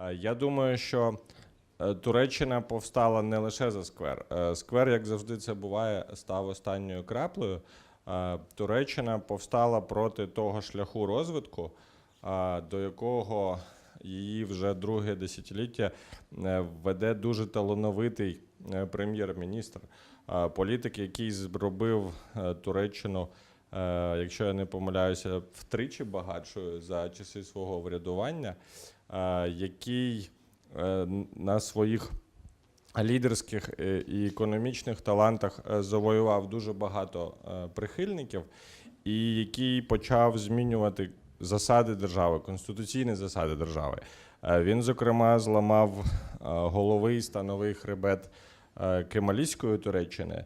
Е, Я думаю, що е, Туреччина повстала не лише за сквер. Е, Сквер, як завжди це буває, став останньою краплею. Туреччина повстала проти того шляху розвитку, до якого її вже друге десятиліття веде дуже талановитий прем'єр-міністр, політик, який зробив Туреччину, якщо я не помиляюся, втричі багатшою за часи свого врядування, е, який е, на своїх лідерських е, і економічних талантах е, завоював дуже багато е, прихильників, і який почав змінювати засади держави, конституційні засади держави. Е, Він, зокрема, зламав е, головий становий хребет е, Кемалійської Туреччини, е,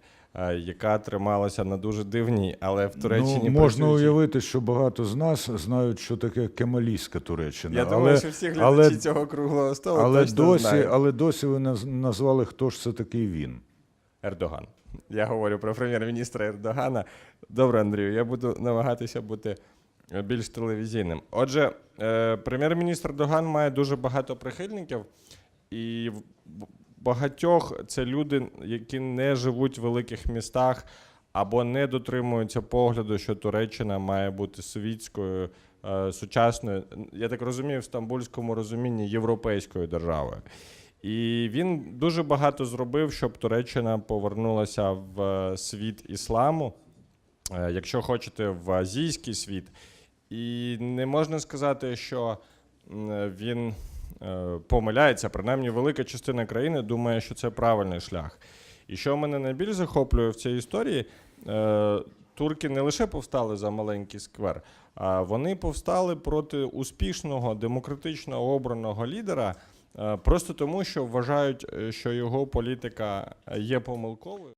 яка трималася на дуже дивній, але в Туреччині ну, можна працюючій- уявити, що багато з нас знають, що таке кемалійська Туреччина. Я але, думаю, що всі глядачі але, цього круглого столу але, точно досі, знають. але досі ви наз- назвали, хто ж це такий він. Ердоган. Я говорю про прем'єр-міністра Ердогана. Добре, Андрію, я буду намагатися бути е, більш телевізійним. Отже, е, прем'єр-міністр Ердоган має дуже багато прихильників, і багатьох це люди, які не живуть в великих містах або не дотримуються погляду, що Туреччина має бути світською, е, сучасною, я так розумію, в стамбульському розумінні європейською державою. І він дуже багато зробив, щоб Туреччина повернулася в е, світ ісламу, е, якщо хочете, в азійський світ. І не можна сказати, що він помиляється. Принаймні, велика частина країни думає, що це правильний шлях. І що мене найбільш захоплює в цій історії, е, турки не лише повстали за маленький сквер, а вони повстали проти успішного демократично обраного лідера. е, Просто тому, що вважають, е, що його політика є помилковою.